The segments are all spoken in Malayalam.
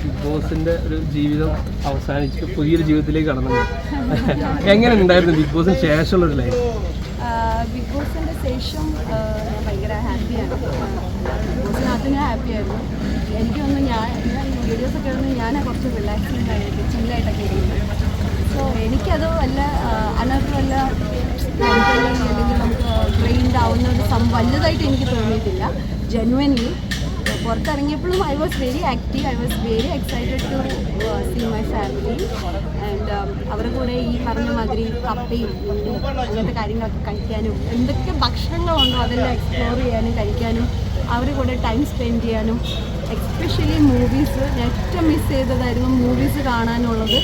ബിഗ് ബോസിന്റെ ഒരു ജീവിതം അവസാനിച്ച് പുതിയൊരു ജീവിതത്തിലേക്ക് കടന്നു. എങ്ങനെ ഉണ്ടായിരുന്നു ബിഗ് ബോസിന് ശേഷമുള്ള ഒരു ലൈഫ് ബിഗ് ബോസിന്റെ ശേഷം ഞാൻ ഭയങ്കര ഹാപ്പിയാണ് ബിഗ് ഞാൻ ഹാപ്പിയായിരുന്നു എനിക്ക് തോന്നുന്നു ഞാൻ വീഡിയോസ് ഒക്കെ ഇടുന്നത് ഞാൻ കുറച്ച് റിലാക്സിംഗ് ആയിട്ട് ചില്ലായിട്ടൊക്കെ ഇരിക്കുന്നത് സോ എനിക്കത് വല്ല അനർത്ത് വല്ല അല്ലെങ്കിൽ നമുക്ക് ട്രെയിൻഡ് ആവുന്ന ഒരു സം വലുതായിട്ട് എനിക്ക് തോന്നിയിട്ടില്ല. Genuinely പുറത്തിറങ്ങിയപ്പോഴും I was very active I was very excited to see my family and അവരുടെ കൂടെ ഈ പറഞ്ഞ മാതിരി കപ്പയും അങ്ങനത്തെ കാര്യങ്ങളൊക്കെ കഴിക്കാനും എന്തൊക്കെ ഭക്ഷണങ്ങളുണ്ടോ അതെല്ലാം എക്സ്പ്ലോർ ചെയ്യാനും കഴിക്കാനും അവരുടെ കൂടെ ടൈം സ്പെൻഡ് ചെയ്യാനും എക്സ്പെഷ്യലി മൂവീസ് ഞാൻ ഏറ്റവും മിസ് ചെയ്തതായിരുന്നു മൂവീസ് കാണാനുള്ളത്.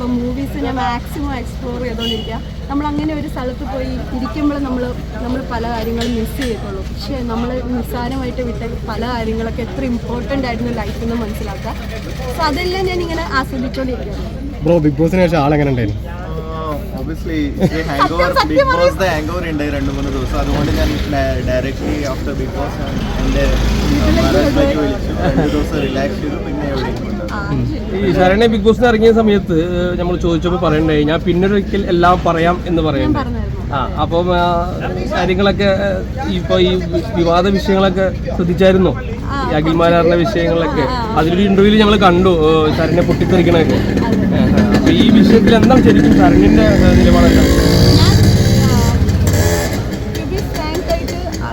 ഇപ്പം മൂവീസ് ഞാൻ മാക്സിമം എക്സ്പ്ലോർ ചെയ്തുകൊണ്ടിരിക്കുക നമ്മൾ അങ്ങനെ ഒരു സ്ഥലത്ത് പോയി ഇരിക്കുമ്പോൾ നമ്മൾ നമ്മൾ പല കാര്യങ്ങളും മിസ് ചെയ്തോളൂ പക്ഷേ നമ്മൾ നിസ്സാരമായിട്ട് വിട്ട പല കാര്യങ്ങളൊക്കെ എത്ര ഇമ്പോർട്ടന്റ് ആയിരുന്നു ലൈഫിൽ നിന്ന് മനസ്സിലാക്കുക അപ്പോൾ അതെല്ലാം ഞാൻ ഇങ്ങനെ ആസ്വദിച്ചുകൊണ്ടിരിക്കുകയാണ് ബിഗ് ബോസിന് ശേഷം ആളെങ്ങനെ ഉണ്ടായിരുന്നു? Obviously hangover Bigg Boss the hangover ഉണ്ടായി രണ്ട് മൂന്ന് ദിവസം. അതുകൊണ്ട് ഞാൻ ഡയറക്റ്റ്ലി ആഫ്റ്റർ ബിഗ് ബോസ് എന്റെ വിളിച്ചു. രണ്ട് ദിവസം റിലാക്സ് ചെയ്തു പിന്നെ എവിടെയും ഈ ശരണ്യ ബിഗ് ബോസിന് ഇറങ്ങിയ സമയത്ത് നമ്മൾ ചോദിച്ചപ്പോൾ പറയണ്ടായി ഞാൻ പിന്നൊരിക്കൽ എല്ലാം പറയാം എന്ന് പറഞ്ഞായിരുന്നു. ആ അപ്പം കാര്യങ്ങളൊക്കെ ഇപ്പൊ ഈ വിവാദ വിഷയങ്ങളൊക്കെ ശ്രദ്ധിച്ചായിരുന്നോ? ഈ അഖിൽമാരാറിന്റെ വിഷയങ്ങളൊക്കെ. അതിലൊരു ഇന്റർവ്യൂവിൽ ഞങ്ങൾ കണ്ടു ശരണ്യെ പൊട്ടിത്തെറിക്കണൊക്കെ ഈ വിഷയത്തിൽ എന്താണ് ശരിക്കും ശരണ്യന്റെ ഏ, നിലപാടെന്താ? ടു ബി ഫ്രാങ്ക് ആയിട്ട് ആ,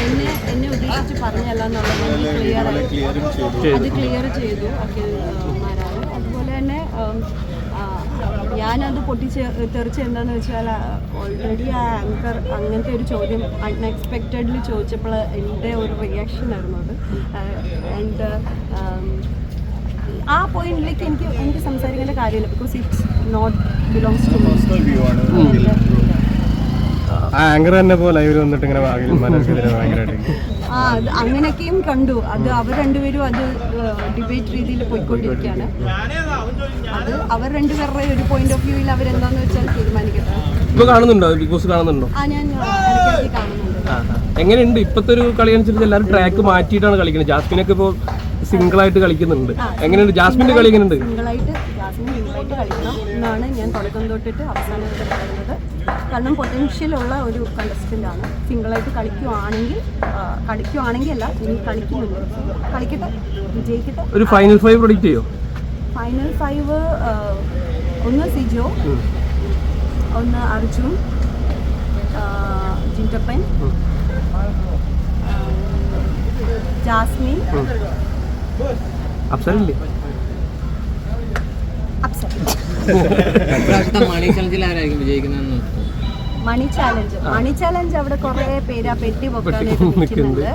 എന്നെ എന്നെ ഉദ്ദേശിച്ച് പറഞ്ഞല്ല എന്നുള്ളത് എനിക്ക് ക്ലിയർ ആയി ക്ലിയറും ചെയ്തു. അത് ക്ലിയർ ചെയ്തു. മാരാറ് അതുപോലെ തന്നെ ഞാനത് പൊട്ടിച്ച് തെറിച്ച് എന്താന്ന് വെച്ചാൽ ഓൾറെഡി ആ ആങ്കർ അങ്ങനത്തെ ഒരു ചോദ്യം അൺഎക്സ്പെക്റ്റഡ്ലി ചോദിച്ചപ്പോൾ എന്റെ ഒരു റിയാക്ഷൻ ആയിരുന്നു അത്. ആൻഡ് ആ പോയിന്റിലേക്ക് എനിക്ക് എനിക്ക് സംസാരിക്കേണ്ട കാര്യമില്ല because it's not belongs to. Anchor തന്നെ പോലെ ഇവർ വന്നിട്ട് ഇങ്ങനെ അങ്ങനെയൊക്കെയും കണ്ടു. അത് അവർ രണ്ടുപേരും അത് ഡിബേറ്റ് രീതിയിൽ പോയിക്കൊണ്ടിരിക്കുകയാണ്. അത് അവർ രണ്ടുപേരുടെ ഒരു പോയിന്റ് ഓഫ് വ്യൂവിൽ അവരെന്താന്ന് വെച്ചാൽ തീരുമാനിക്കട്ടെ. ഇപ്പൊ കാണുന്നുണ്ടോ? ബിഗ് ബോസ് കാണുന്നുണ്ടോ? ആ ഞാൻ ഇടയ്ക്കിടയ്ക്ക് കാണുന്നുണ്ട്. എങ്ങനെയുണ്ട് ഇപ്പത്തെ ഒരു കളി അനുസരിച്ച് എല്ലാവരും ട്രാക്ക് മാറ്റിയിട്ടാണ് കളിക്കുന്നത്? ജാസ്മിനൊക്കെ ഇപ്പോൾ സിംഗിൾ ആയിട്ട് കളിക്കുന്നുണ്ട് എങ്ങനെയുണ്ട്? ജാസ്മിന്റെ കളി എങ്ങനെയുണ്ട്? സിംഗിളായിട്ട് ജാസ്മിൻ സിംഗിളായിട്ട് കളിക്കണം എന്നാണ് ഞാൻ തുടക്കം തൊട്ടിട്ട് അവസാനം വരെ പറയുന്നത്. കാരണം പൊട്ടൻഷ്യൽ ഉള്ള ഒരു കണ്ടസ്റ്റന്റ് ആണ്. സിംഗിളായിട്ട് കളിക്കുവാണെങ്കിൽ കളിക്കുവാണെങ്കിൽ അല്ല ഇനി കളിക്കുന്നുണ്ട്. കളിക്കട്ടെ? വിജയിക്കട്ടെ? ഒരു ഫൈനൽ ഫൈവ് പ്രൊഡിക്റ്റ് ചെയ്യോ? ഫൈനൽ ഫൈവ് ഒന്ന് സിജോ ഒന്ന് അർജുൻ ജിന്റപ്പൻ ജാസ്മിൻ അപ്സരല്ലേ മണി ചലഞ്ചിൽ ആരായിരിക്കും വിജയിക്കുന്നതെന്ന് മണി ചാലഞ്ച് മണി ചാലഞ്ച് അവിടെ കുറേ പേര് ആ പെട്ടി പൊക്കാനായിട്ട് നിൽക്കുന്നുണ്ട്.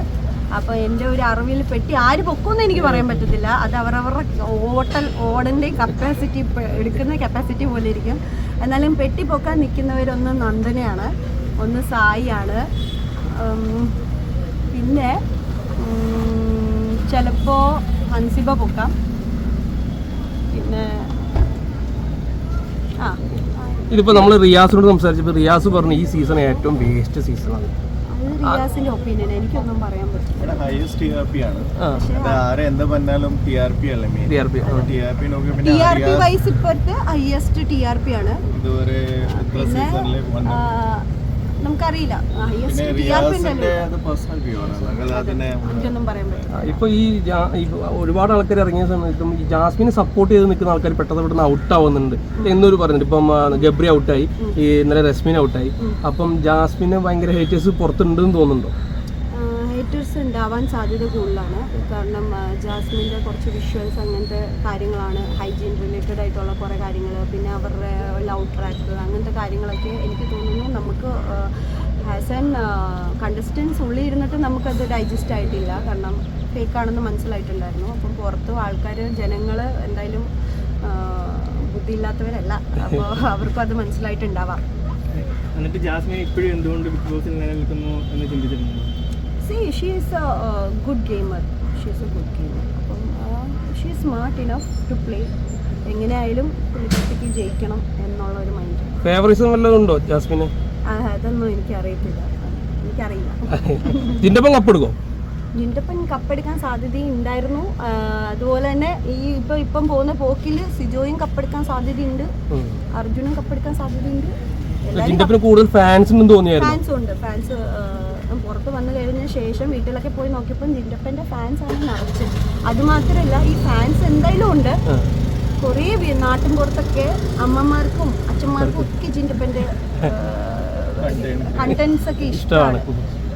അപ്പോൾ എന്റെ ഒരു അറിവിൽ പെട്ടി ആര് പൊക്കുമെന്ന് എനിക്ക് പറയാൻ പറ്റത്തില്ല. അത് അവരവരുടെ ഓട്ടൽ ഓടന്റെ കപ്പാസിറ്റി എടുക്കുന്ന കപ്പാസിറ്റി പോലെ ഇരിക്കും. എന്നാലും പെട്ടി പൊക്കാൻ നിൽക്കുന്നവരൊന്ന് നന്ദനയാണ്. ഒന്ന് സായി ആണ് പിന്നെ ചിലപ്പോൾ ഹൻസിബ പൊക്കാം. പിന്നെ ആ. ഇതിപ്പോ നമ്മൾ റിയാസിനോട് സംസാരിച്ചപ്പോൾ റിയാസ് പറഞ്ഞു ഈ സീസൺ ഏറ്റവും ബേസ്റ്റ് സീസണാണ് അത് റിയാസിന്റെ ഒപ്പീനിയൻ എനിക്കൊന്നും പറയാൻ പറ്റില്ല. ഇവിടെ ഹയസ്റ്റ് ടി ആർ പി ആണ്. ആരെ എന്ത് പറഞ്ഞാലും ടി ആർ പി അല്ലേ മെയിൻ TRP, ആ. ടി ആർ പി നോക്കി ടി പിന്നെ ആർ പി അറിയാ- വൈസ് ഇപ്പോഴത്തെ ഹയസ്റ്റ് ടി ആർ പി ആണ്. ഇതുവരെ ഇത്ര നമുക്കറിയില്ല. എനിക്കൊന്നും പറയാൻ പറ്റില്ല. ഇപ്പൊ ഈ ഒരുപാട് ആൾക്കാർ ഇറങ്ങിയ സമയത്തും ഈ ജാസ്മിനെ സപ്പോർട്ട് ചെയ്ത് നിൽക്കുന്ന ആൾക്കാർ പെട്ടെന്ന് പെട്ടെന്ന് ഔട്ട് ആവുന്നുണ്ട് എന്നൊരു പറഞ്ഞിട്ട് ഇപ്പം ഗബ്രി ഔട്ടായി ഈ ഇന്നലെ രശ്മിൻ ഔട്ടായി അപ്പം ജാസ്മിനെ ഭയങ്കര ഹേറ്റേഴ്സ് പുറത്തുണ്ടെന്ന് തോന്നുന്നുണ്ടോ? ഹേറ്റേഴ്സ് ഉണ്ടാവാൻ സാധ്യത കൂടുതലാണ്. കാരണം ജാസ്മിന്റെ കുറച്ച് വിഷ്വൽസ് അങ്ങനത്തെ കാര്യങ്ങളാണ് ഹൈജീൻ റിലേറ്റഡ് ആയിട്ടുള്ള കുറേ കാര്യങ്ങൾ പിന്നെ അവരുടെ ലവ് ട്രാക്ക് അങ്ങനത്തെ കാര്യങ്ങളൊക്കെ എനിക്ക് തോന്നുന്നു നമുക്ക് ആൻ കണ്ടസ്റ്റൻസ് ഉള്ളിൽ ഇരുന്നിട്ട് നമുക്കത് ഡൈജസ്റ്റ് ആയിട്ടില്ല. കാരണം ഫേക്കാണെന്ന് മനസ്സിലായിട്ടുണ്ടായിരുന്നു. അപ്പം പുറത്തും ആൾക്കാർ ജനങ്ങൾ എന്തായാലും ബുദ്ധിയില്ലാത്തവരല്ല. അപ്പോൾ അവർക്കും അത് മനസ്സിലായിട്ടുണ്ടാവാം. എന്നിട്ട് ജാസ്മിൻ ഇപ്പോഴും എന്തുകൊണ്ട് ബിഗ് ബോസിൽ നിലനിൽക്കുന്നു എന്ന് ചിന്തിച്ചിട്ടുണ്ട്? See she is a good gamer she is a good gamer അപ്പം she smart enough to play എങ്ങനെയായാലും പുള്ളിക്കാരത്തേക്ക് ജയിക്കണം എന്നുള്ള ഒരു മൈൻഡ് ഫേവറിസം വല്ലതും ഉണ്ടോ ജാസ്മിന്? അതൊന്നും എനിക്കറിയത്തില്ല. എനിക്കറിയില്ല. ഇതിന്റെ ഒപ്പം കപ്പെടുക്കോ? ജിൻഡപ്പൻ കപ്പെടുക്കാൻ സാധ്യതയുണ്ടായിരുന്നു ഉണ്ടായിരുന്നു. അതുപോലെ തന്നെ ഈ ഇപ്പൊ ഇപ്പം പോകുന്ന പോക്കിൽ സിജോയും കപ്പെടുക്കാൻ സാധ്യതയുണ്ട്. അർജുനും കപ്പെടുക്കാൻ സാധ്യതയുണ്ട്. ജിൻഡപ്പിന് കൂടുതൽ ഫാൻസ് തോന്നിയായിരുന്നു? ഫാൻസും ഉണ്ട്. ഫാൻസ് പുറത്ത് വന്നു കഴിഞ്ഞ ശേഷം വീട്ടിലൊക്കെ പോയി നോക്കിയപ്പോൾ ജിൻഡപ്പന്റെ ഫാൻസ് ആണ് നിറച്ചത് അത് മാത്രമല്ല ഈ ഫാൻസ് എന്തായാലും ഉണ്ട്. കുറേ നാട്ടിൻ പുറത്തൊക്കെ അമ്മമാർക്കും അച്ഛന്മാർക്കും ഒക്കെ ജിൻഡപ്പന്റെ കണ്ടന്റ്സ് ഒക്കെ ഇഷ്ടമാണ്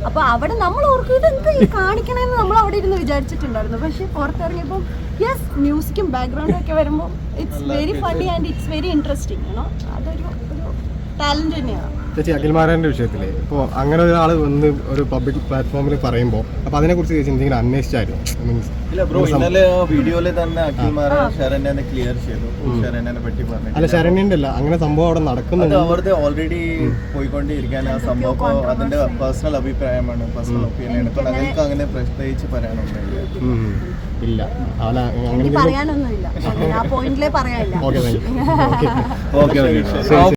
അപ്പൊ അവിടെ നമ്മൾ ഓർക്കും ഇതെന്ത് കാണിക്കണമെന്ന് നമ്മൾ അവിടെ ഇരുന്ന് വിചാരിച്ചിട്ടുണ്ടായിരുന്നു. പക്ഷെ പുറത്തിറങ്ങിയപ്പോൾ യെസ് മ്യൂസിക്കും ബാക്ക്ഗ്രൗണ്ടും ഒക്കെ വരുമ്പോൾ it's very funny and it's very interesting ആണോ അതൊരു ടാലന്റ് തന്നെയാണ് ചേച്ചി അഖിൽമാരാന്റെ വിഷയത്തിൽ. ഇപ്പോൾ അങ്ങനെ ഒരാൾ വന്ന് ഒരു പബ്ലിക് പ്ലാറ്റ്ഫോമിൽ പറയുമ്പോൾ അപ്പോൾ അതിനെക്കുറിച്ച് ചേച്ചി എന്തെങ്കിലും അന്വേഷിച്ചായിരുന്നു മീൻസ് ഇല്ല ബ്രോ ഇന്നലെ തന്നെ ശരണ്യനെ ക്ലിയർ ചെയ്തു. ശരണ്യനെ പറ്റി അല്ല ശരണ്യന്റെ അല്ല. അങ്ങനെ സംഭവം അവിടെ നടക്കുന്നുണ്ട്. അവരുടെ ഓൾറെഡി പോയിക്കൊണ്ടിരിക്കാൻ ആ സംഭവം. അതിന്റെ പേഴ്സണൽ അഭിപ്രായമാണ് പേഴ്സണൽ ഒപ്പീനിയൻ ഇപ്പൊ ഞങ്ങൾക്ക് അങ്ങനെ പ്രത്യേകിച്ച് പറയാനൊന്നുമില്ല. ഇല്ല. അവനെ അങ്ങനെ പറയാനൊന്നുമില്ല. ആ പോയിന്റിലേ പറയാനില്ല. Okay okay